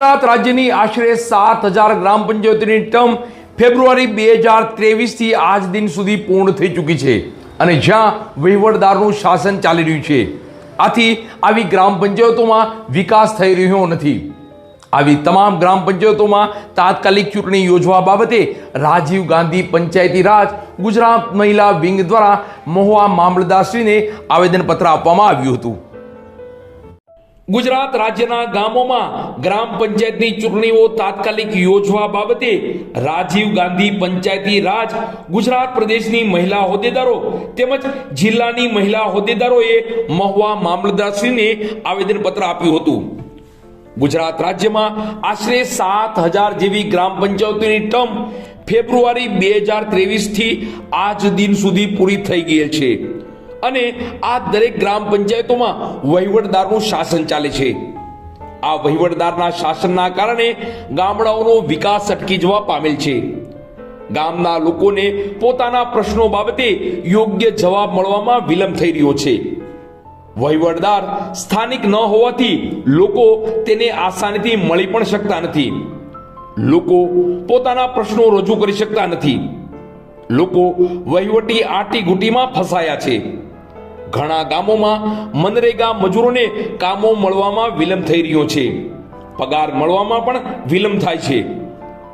ગુજરાત રાજ્યની આશરે સાત હજાર ગ્રામ પંચાયતોની ટર્મ ફેબ્રુઆરી બે હજાર ત્રેવીસથી આજ દિન સુધી પૂર્ણ થઈ ચૂકી છે અને જ્યાં વહીવટદારનું શાસન ચાલી રહ્યું છે. આથી આવી ગ્રામ પંચાયતોમાં વિકાસ થઈ રહ્યો નથી. આવી તમામ ગ્રામ પંચાયતોમાં તાત્કાલિક ચૂંટણી યોજવા બાબતે રાજીવ ગાંધી પંચાયતી રાજ, ગુજરાત મહિલા વિંગ દ્વારા મહુવા મામલતદારશ્રીને આવેદનપત્ર આપવામાં આવ્યું હતું. ગુજરાત રાજ્યના ગામોમાં ગ્રામ પંચાયતની ચૂંટણીઓ તાત્કાલિક યોજવા બાબતે રાજીવ ગાંધી પંચાયતી રાજ ગુજરાત પ્રદેશની મહિલા હોદ્દેદારો તેમજ જિલ્લાની મહિલા હોદ્દેદારોએ મહુવા મામલતદારશ્રીને આવેદનપત્ર આપ્યું હતું. ગુજરાત રાજ્યમાં આશરે સાત હજાર જેવી ગ્રામ પંચાયતોની ટર્મ ફેબ્રુઆરી બે હજાર ત્રેવીસથી આજ દિન સુધી પૂરી થઈ ગઈ છે. અને આ દરેક ગ્રામ પંચાયતોમાં વહીવટદારનું શાસન ચાલે છે. આ વહીવટદારના શાસનના કારણે ગામડાઓનો વિકાસ અટકી જવા પામેલ છે. ગામના લોકોને પોતાના પ્રશ્નો બાબતે યોગ્ય જવાબ મળવામાં વિલંબ થઈ રહ્યો છે. વહીવટદાર સ્થાનિક ન હોવાથી લોકો તેને આસાનીથી મળી પણ શકતા નથી. લોકો પોતાના પ્રશ્નો રજૂ કરી શકતા નથી. લોકો વહીવટી આટી ગુટીમાં ફસાયા છે. ઘણા ગામોમાં મનરેગા મજૂરોને કામો મળવામાં વિલંબ થઈ રહ્યો છે. પગાર મળવામાં પણ વિલંબ થાય છે.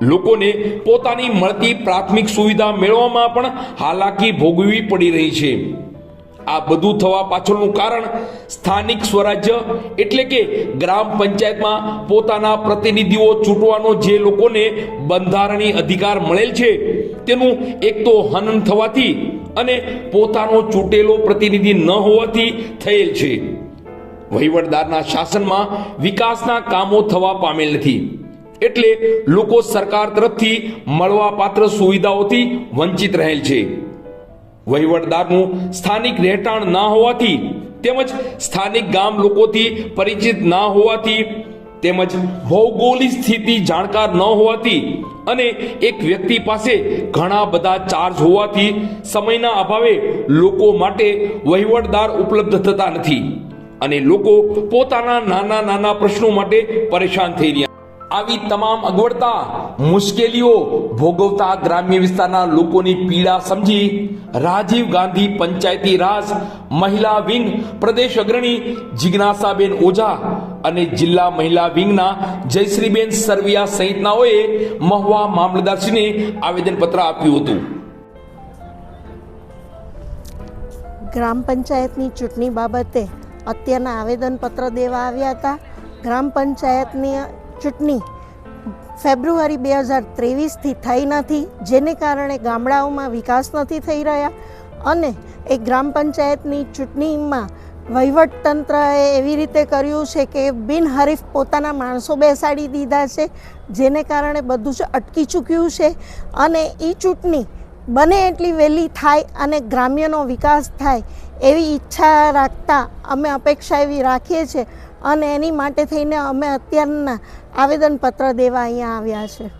લોકોને પોતાની મળતી પ્રાથમિક સુવિધા મેળવવામાં પણ હાલાકી ભોગવવી પડી રહી છે. આ બધું થવા પાછળનું કારણ સ્થાનિક સ્વરાજ્ય એટલે કે ગ્રામ પંચાયતમાં પોતાના પ્રતિનિધિઓ ચૂંટવાનો જે લોકોને બંધારણીય અધિકાર મળેલ છે, તેનું એક તો હનન થવાથી અને પોતાનો ચૂંટેલો પ્રતિનિધિ ન હોવાથી થયેલ છે. વહીવટદારના શાસનમાં વિકાસના કામો થવા પામેલ નથી. એટલે લોકો સરકાર તરફથી મળવાપાત્ર સુવિધાઓથી વંચિત રહેલ છે. વહીવટદારનું સ્થાનિક રહેઠાણ ના હોવાથી તેમજ સ્થાનિક ગામ લોકોથી પરિચિત ના હોવાથી તેમજ ભૌગોલિક સ્થિતિ જાણકાર ન હોવાથી અને એક વ્યક્તિ પાસે ઘણા બધા ચાર્જ હોવાથી સમયના અભાવે લોકો માટે વહીવટદાર ઉપલબ્ધ થતા નથી અને લોકો પોતાના નાના નાના પ્રશ્નો માટે પરેશાન થઈ રહ્યા આવી તમામ અગવડતા, મુશ્કેલીઓ ભોગવતા ગ્રામ્ય વિસ્તારના લોકોની પીડા સમજી રાજીવ ગાંધી પંચાયતી રાજ, મહિલા વિંગ, પ્રદેશ અગ્રણી જિજ્ઞાસાબેન ઓઝા અને જિલ્લા મહિલા વિંગના જયશ્રીબેન સરવિયા સહિતનાઓએ મહુવા મામલતદારશ્રીને આવેદનપત્ર આપ્યું હતું. ગ્રામ પંચાયતની ચૂંટણી બાબતે અત્યારના આવેદનપત્ર દેવા આવ્યા હતા. ગ્રામ પંચાયતની ચૂંટણી ફેબ્રુઆરી બે હજાર ત્રેવીસથી થઈ નથી, જેને કારણે ગામડાઓમાં વિકાસ નથી થઈ રહ્યા અને એ ગ્રામ પંચાયતની ચૂંટણીમાં વહીવટતંત્રએ એવી રીતે કર્યું છે કે બિનહરીફ પોતાના માણસો બેસાડી દીધા છે, જેને કારણે બધું જ અટકી ચૂક્યું છે અને એ ચૂંટણી બને એટલી વહેલી થાય અને ગ્રામ્યનો વિકાસ થાય એવી ઈચ્છા રાખતા અમે અપેક્ષા એવી રાખીએ છીએ અને એની માટે થઈને અમે અત્યારના આવેદનપત્ર દેવા અહીંયા આવ્યા છે.